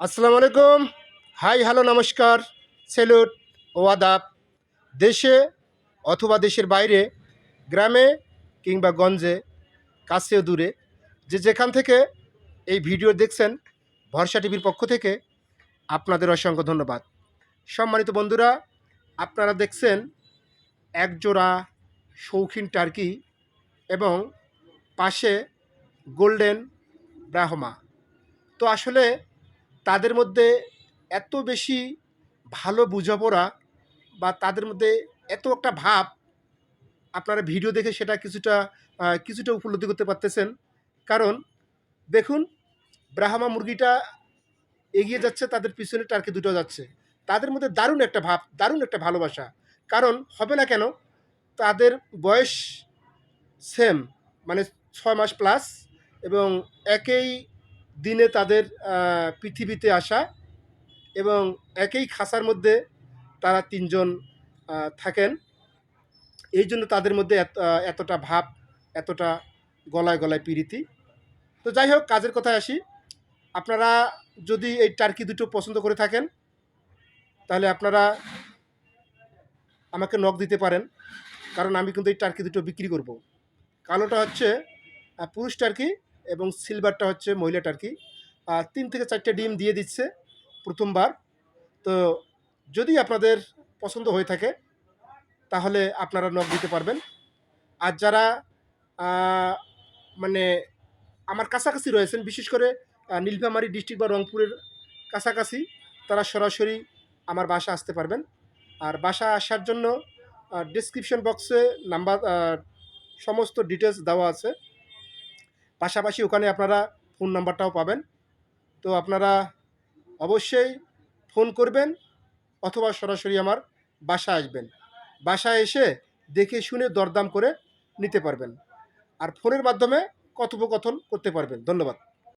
আসসালামু আলাইকুম। Hi, hello, নমস্কার। সেলুট ও আদাব। দেশে অথবা দেশের বাইরে, গ্রামে কিংবা গঞ্জে, কাছে দূরে, যে যেখান থেকে এই ভিডিও দেখছেন, ভরসা টিভির পক্ষ থেকে আপনাদের অসংখ্য ধন্যবাদ। সম্মানিত বন্ধুরা, আপনারা দেখছেন একজোড়া শৌখিন টার্কি এবং পাশে গোল্ডেন ব্রাহ্মা। তো আসলে তাদের মধ্যে এত বেশি ভালো বোঝাপড়া বা তাদের মধ্যে এত একটা ভাব, আপনারা ভিডিও দেখে সেটা কিছুটা কিছুটা উপলব্ধি করতে পারতেছেন। কারণ দেখুন, ব্রাহ্মা মুরগিটা এগিয়ে যাচ্ছে, তাদের পিছনে টার্কি দুটো যাচ্ছে। তাদের মধ্যে দারুণ একটা ভাব, দারুণ একটা ভালোবাসা। কারণ হবে না কেন, তাদের বয়স সেম মানে ছয় মাস প্লাস এবং একই দিনে তাদের পৃথিবীতে আসা এবং একই খাসার মধ্যে তারা তিনজন থাকেন। এই জন্য তাদের মধ্যে এত এতটা ভাব, এতটা গলায় গলায় পিরিতি। তো যাই হোক, কাজের কথায় আসি। আপনারা যদি এই টার্কি দুটো পছন্দ করে থাকেন, তাহলে আপনারা আমাকে নখ দিতে পারেন, কারণ আমি কিন্তু এই টার্কি দুটো বিক্রি করব। কালোটা হচ্ছে পুরুষ টার্কি এবং সিলভারটা হচ্ছে মহিলা টার্কি আর তিন থেকে চারটে ডিম দিয়ে দিচ্ছে প্রথমবার। তো যদি আপনাদের পছন্দ হয়ে থাকে, তাহলে আপনারা নখ দিতে পারবেন। আর যারা মানে আমার কাছাকাছি রয়েছেন, বিশেষ করে নীলফামারী ডিস্ট্রিক্ট বা রংপুরের কাছাকাছি, তারা সরাসরি আমার বাসা আসতে পারবেন। আর বাসা আসার জন্য ডিসক্রিপশন বক্সে নাম্বার সমস্ত ডিটেলস দেওয়া আছে। পাশাপাশি ওখানে আপনারা ফোন নাম্বারটাও পাবেন। তো আপনারা অবশ্যই ফোন করবেন অথবা সরাসরি আমার বাসা আসবেন। বাসায় এসে দেখে শুনে দরদাম করে নিতে পারবেন। আর ফোনের মাধ্যমে কথোপকথন করতে পারবেন। ধন্যবাদ।